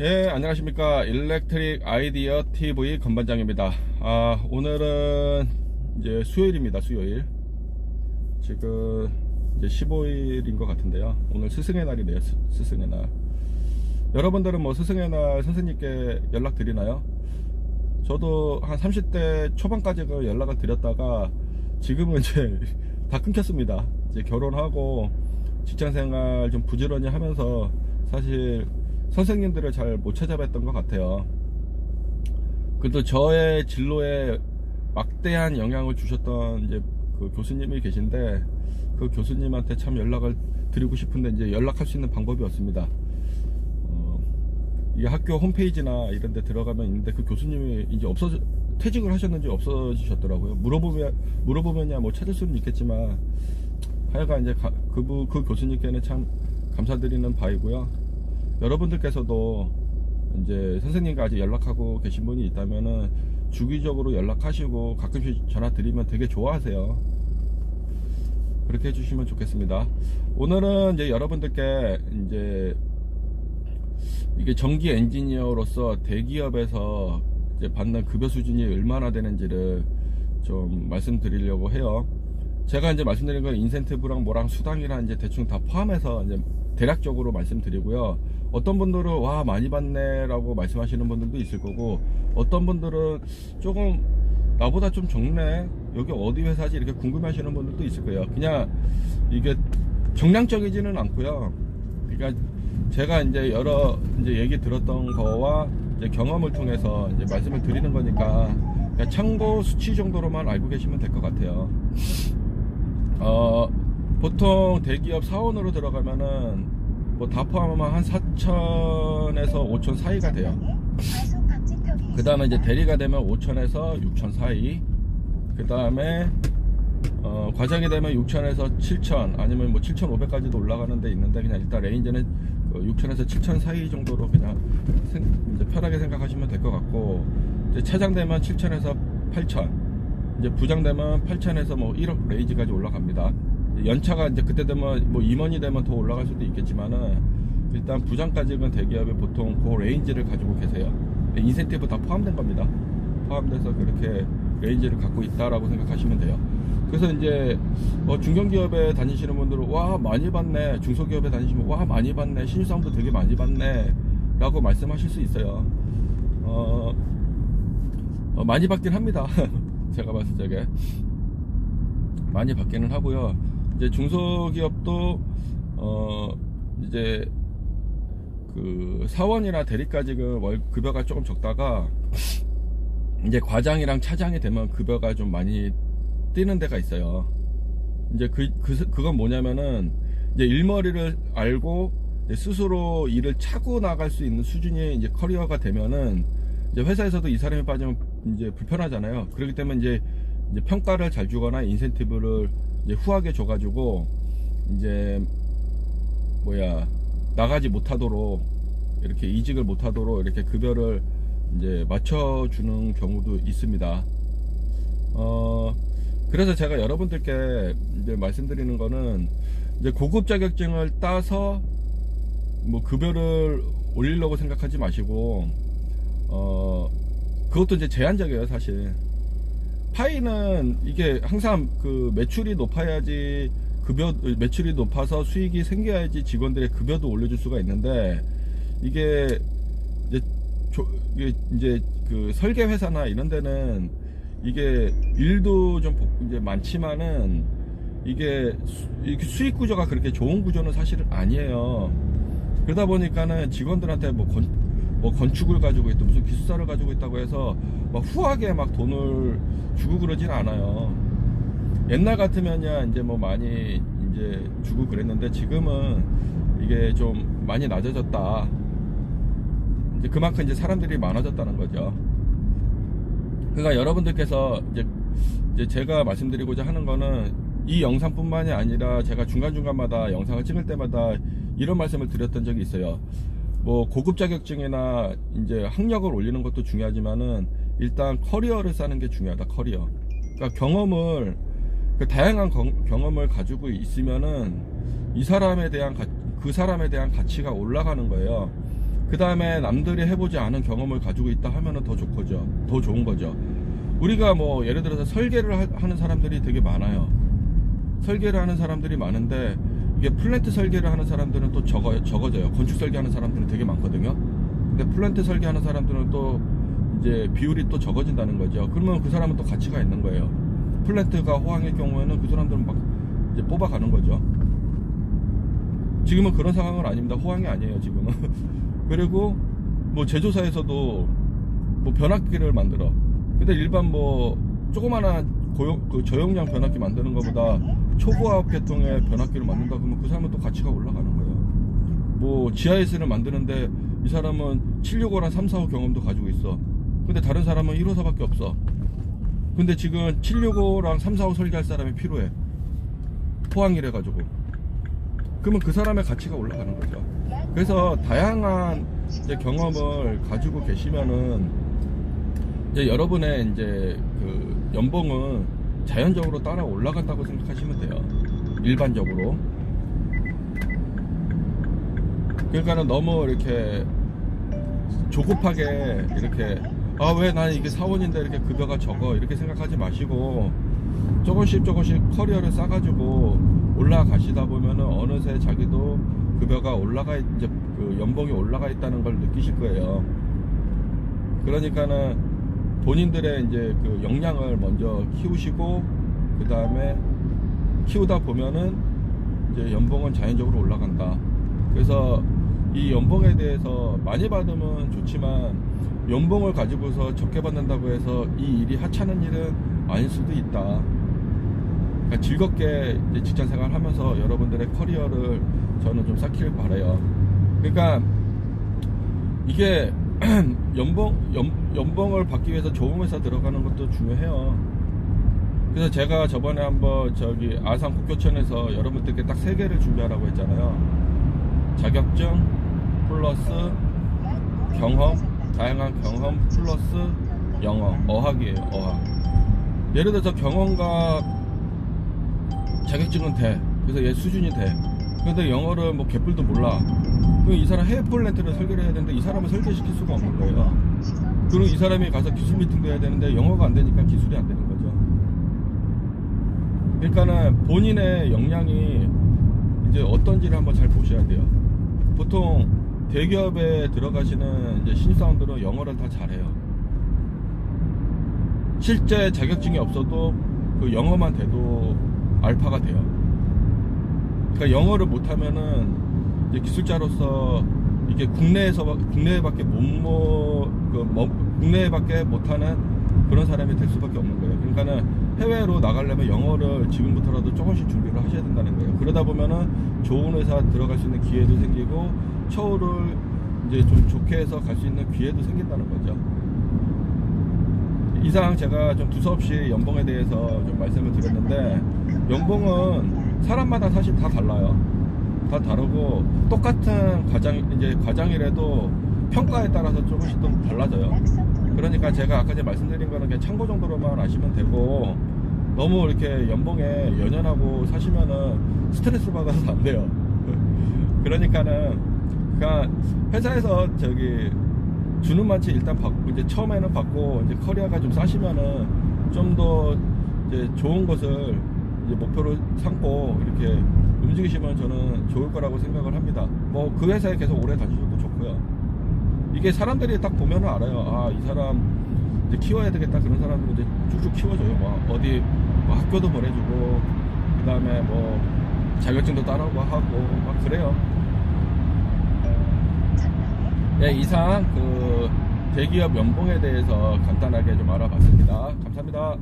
예, 안녕하십니까. 일렉트릭 아이디어 TV 건반장입니다. 아, 오늘은 이제 수요일입니다. 수요일. 지금 이제 15일인 것 같은데요. 오늘 스승의 날이네요. 스, 스승의 날. 여러분들은 뭐 스승의 날 선생님께 연락 드리나요? 저도 한 30대 초반까지 그 연락을 드렸다가 지금은 이제 다 끊겼습니다. 이제 결혼하고 직장 생활 좀 부지런히 하면서 사실 선생님들을 잘 못 찾아뵀던 것 같아요. 그래도 저의 진로에 막대한 영향을 주셨던 이제 그 교수님이 계신데 그 교수님한테 참 연락을 드리고 싶은데 이제 연락할 수 있는 방법이 없습니다. 어, 이게 학교 홈페이지나 이런 데 들어가면 있는데 그 교수님이 이제 없어 퇴직을 하셨는지 없어지셨더라고요. 물어보면 물어보면야 뭐 찾을 수는 있겠지만 하여간 이제 가- 그부 그 교수님께는 참 감사드리는 바이고요. 여러분들께서도 이제 선생님과 아직 연락하고 계신 분이 있다면은 주기적으로 연락하시고 가끔씩 전화 드리면 되게 좋아하세요. 그렇게 해주시면 좋겠습니다. 오늘은 이제 여러분들께 이제 이게 전기 엔지니어로서 대기업에서 받는 급여 수준이 얼마나 되는지를 좀 말씀드리려고 해요. 제가 이제 말씀드린 건 인센티브랑 뭐랑 수당이랑 이제 대충 다 포함해서 이제 대략적으로 말씀드리고요. 어떤 분들은 와 많이 받네라고 말씀하시는 분들도 있을 거고 어떤 분들은 조금 나보다 좀 적네 여기 어디 회사지 이렇게 궁금해하시는 분들도 있을 거예요. 그냥 이게 정량적이지는 않고요. 그러니까 제가 이제 여러 이제 얘기 들었던 거와 경험을 통해서 이제 말씀을 드리는 거니까 참고 수치 정도로만 알고 계시면 될 것 같아요. 어, 보통 대기업 사원으로 들어가면은 뭐 다 포함하면 한 4천에서 5천 사이가 돼요. 그 다음에 이제 대리가 되면 5천에서 6천 사이. 그 다음에 어, 과장이 되면 6천에서 7천 아니면 뭐 7,500까지도 올라가는 데 있는데 그냥 일단 레인지는 6천에서 7천 사이 정도로 그냥 생- 편하게 생각하시면 될 것 같고 이제 차장 되면 7천에서 8천 이제 부장 되면 8천에서 뭐 1억 레이지까지 올라갑니다. 연차가 이제 그때 되면 뭐 임원이 되면 더 올라갈 수도 있겠지만은 일단 부장까지는 대기업에 보통 그 레인지를 가지고 계세요. 인센티브 다 포함된 겁니다. 포함돼서 그렇게 레인지를 갖고 있다라고 생각하시면 돼요. 그래서 이제 어, 중견기업에 다니시는 분들은 와 많이 받네. 중소기업에 다니시면 와 많이 받네. 신입사원도 되게 많이 받네. 라고 말씀하실 수 있어요. 어, 어, 많이 받긴 합니다. 제가 봤을 적에. 많이 받기는 하고요 이제 중소기업도 어 이제 그 사원이나 대리까지는 월 급여가 조금 적다가 이제 과장이랑 차장이 되면 급여가 좀 많이 뛰는 데가 있어요. 이제 그, 그, 그건 뭐냐면은, 이제 일머리를 알고 스스로 일을 차고 나갈 수 있는 수준이 이제 커리어가 되면은, 이제 회사에서도 이 사람이 빠지면 이제 불편하잖아요. 그렇기 때문에 이제, 이제 평가를 잘 주거나 인센티브를 이제 후하게 줘가지고, 이제, 뭐야, 나가지 못하도록, 이렇게 이직을 못하도록 이렇게 급여를 이제 맞춰주는 경우도 있습니다. 어, 그래서 제가 여러분들께 이제 말씀드리는 거는 이제 고급 자격증을 따서 뭐 급여를 올리려고 생각하지 마시고 어 그것도 이제 제한적이에요 사실 파이는 이게 항상 그 매출이 높아야지 급여 매출이 높아서 수익이 생겨야지 직원들의 급여도 올려줄 수가 있는데 이게 이제 조, 이제 그 설계 회사나 이런 데는 이게 일도 좀 복- 이제 많지만은 이게 수, 수익 구조가 그렇게 좋은 구조는 사실은 아니에요. 그러다 보니까는 직원들한테 뭐, 건, 뭐 건축을 가지고 있다 무슨 기숙사를 가지고 있다고 해서 막 후하게 막 돈을 주고 그러진 않아요. 옛날 같으면야 이제 뭐 많이 이제 주고 그랬는데 지금은 이게 좀 많이 낮아졌다. 이제 그만큼 이제 사람들이 많아졌다는 거죠. 그러니까 여러분들께서 이제, 이제 제가 말씀드리고자 하는 거는 이 영상뿐만이 아니라 제가 중간중간마다 영상을 찍을 때마다 이런 말씀을 드렸던 적이 있어요. 뭐 고급 자격증이나 이제 학력을 올리는 것도 중요하지만은 일단 커리어를 쌓는 게 중요하다. 커리어. 그러니까 경험을 그 다양한 경- 경험을 가지고 있으면은 이 사람에 대한 가- 그 사람에 대한 가치가 올라가는 거예요. 그 다음에 남들이 해보지 않은 경험을 가지고 있다 하면은 더 좋거죠. 더 좋은 거죠. 우리가 뭐 예를 들어서 설계를 하- 하는 사람들이 되게 많아요. 설계를 하는 사람들이 많은데 이게 플랜트 설계를 하는 사람들은 또 적어, 적어져요. 건축 설계하는 사람들은 되게 많거든요. 근데 플랜트 설계하는 사람들은 또 이제 비율이 또 적어진다는 거죠. 그러면 그 사람은 또 가치가 있는 거예요. 플랜트가 호황일 경우에는 그 사람들은 막 이제 뽑아가는 거죠. 지금은 그런 상황은 아닙니다. 호황이 아니에요, 지금은. 그리고 뭐 제조사에서도 뭐 변압기를 만들어. 근데 일반 뭐 조그마한 고용, 그 저용량 변압기 만드는 것보다 초고압 계통의 변압기를 만든다 그러면 그 사람은 또 가치가 올라가는 거예요. 뭐 GIS를 만드는데 이 사람은 765랑 345 경험도 가지고 있어. 근데 다른 사람은 154밖에 없어. 근데 지금 765랑 345 설계할 사람이 필요해. 포항이래 가지고. 그러면 그 사람의 가치가 올라가는 거죠. 그래서 다양한 경험을 가지고 계시면은 이제 여러분의 이제 그 연봉은 자연적으로 따라 올라간다고 생각하시면 돼요. 일반적으로. 그러니까는 너무 이렇게 조급하게 이렇게 아왜 나는 이게 사원인데 이렇게 급여가 적어 이렇게 생각하지 마시고 조금씩 조금씩 커리어를 쌓아가지고 올라가시다 보면은 어느새 자기도 급여가 올라가 있- 이제 그 연봉이 올라가 있다는 걸 느끼실 거예요. 그러니까는 본인들의 이제 그 역량을 먼저 키우시고 그 다음에 키우다 보면은 이제 연봉은 자연적으로 올라간다. 그래서 이 연봉에 대해서 많이 받으면 좋지만 연봉을 가지고서 적게 받는다고 해서 이 일이 하찮은 일은 아닐 수도 있다. 그러니까 즐겁게 직장 생활 하면서 여러분들의 커리어를 저는 좀 쌓기를 바래요. 그러니까 이게 연봉 연, 연봉을 받기 위해서 좋은 회사 들어가는 것도 중요해요. 그래서 제가 저번에 한번 저기 아산 국교천에서 여러분들께 딱 세 개를 준비하라고 했잖아요. 자격증 플러스 경험, 다양한 경험 플러스 영어, 어학이에요. 어학. 예를 들어서 경험과 자격증은 돼. 그래서 얘 수준이 돼. 근데 영어를 뭐 개뿔도 몰라. 이 사람 해외 폴렌트를 설계를 해야 되는데 이 사람을 설계시킬 수가 없는 거예요. 그리고 이 사람이 가서 기술 미팅도 해야 되는데 영어가 안 되니까 기술이 안 되는 거죠. 그러니까는 본인의 역량이 이제 어떤지를 한번 잘 보셔야 돼요. 보통 대기업에 들어가시는 이제 신입사원들은 영어를 다 잘해요. 실제 자격증이 없어도 그 영어만 돼도 알파가 돼요. 그러니까 영어를 못하면은 기술자로서 이게 국내에서 국내에밖에 못 뭐 그 뭐, 국내에밖에 못하는 그런 사람이 될 수밖에 없는 거예요. 그러니까는 해외로 나가려면 영어를 지금부터라도 조금씩 준비를 하셔야 된다는 거예요. 그러다 보면은 좋은 회사 들어갈 수 있는 기회도 생기고 처우를 이제 좀 좋게 해서 갈 수 있는 기회도 생긴다는 거죠. 이상 제가 좀 두서없이 연봉에 대해서 좀 말씀을 드렸는데 연봉은 사람마다 사실 다 달라요. 다 다르고 똑같은 과장 이제 과장이라도 평가에 따라서 조금씩 좀 달라져요. 그러니까 제가 아까 전에 말씀드린 거는 그냥 참고 정도로만 아시면 되고 너무 이렇게 연봉에 연연하고 사시면은 스트레스 받아서 안 돼요. 그러니까는 그러니까 회사에서 저기 주는 만치 일단 받고 이제 처음에는 받고 이제 커리어가 좀 쌓시면은 좀 더 이제 좋은 것을 이제 목표로 삼고 이렇게 움직이시면 저는 좋을 거라고 생각을 합니다. 뭐 그 회사에 계속 오래 다니셔도 좋고요. 이게 사람들이 딱 보면은 알아요. 아, 이 사람 이제 키워야 되겠다. 그런 사람들은 이제 쭉쭉 키워줘요. 뭐 어디 뭐 학교도 보내주고, 그 다음에 뭐 자격증도 따라고 하고, 막 그래요. 네, 이상 그 대기업 연봉에 대해서 간단하게 좀 알아봤습니다. 감사합니다.